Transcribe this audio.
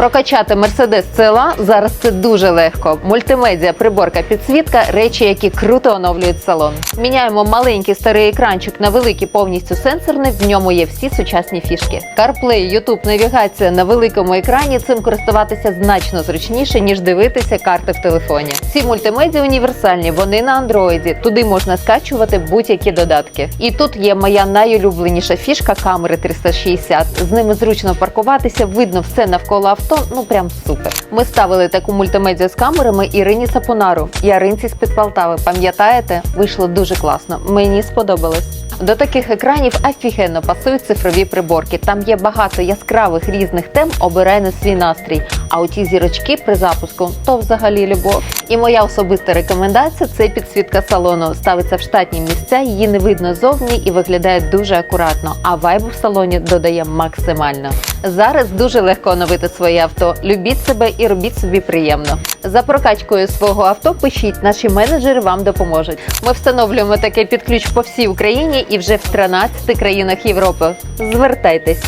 Прокачати Mercedes CLA зараз це дуже легко. Мультимедіа, приборка, підсвітка речі, які круто оновлюють салон. Міняємо маленький старий екранчик на великий повністю сенсорний. В ньому є всі сучасні фішки. CarPlay, YouTube, навігація на великому екрані. Цим користуватися значно зручніше ніж дивитися карти в телефоні. Ці мультимедіа універсальні. Вони на андроїді. Туди можна скачувати будь-які додатки. І тут є моя найулюбленіша фішка камери 360. З ними зручно паркуватися, видно все навколо авто. Ну прям супер. Ми ставили таку мультимедіа з камерами Ірині Сапонару. Яринці з під Полтави. Пам'ятаєте? Вийшло дуже класно. Мені сподобалось. До таких екранів офігенно пасують цифрові приборки. Там є багато яскравих різних тем. Обирай на свій настрій. А оті зірочки при запуску то взагалі любов. І моя особиста рекомендація це підсвітка салону. Ставиться в штатні місця, її не видно зовні і виглядає дуже акуратно. А вайбу в салоні додає максимально. Зараз дуже легко оновити своє авто. Любіть себе і робіть собі приємно. За прокачкою свого авто пишіть, наші менеджери вам допоможуть. Ми встановлюємо таке під ключ по всій Україні і вже в 13 країнах Європи. Звертайтесь.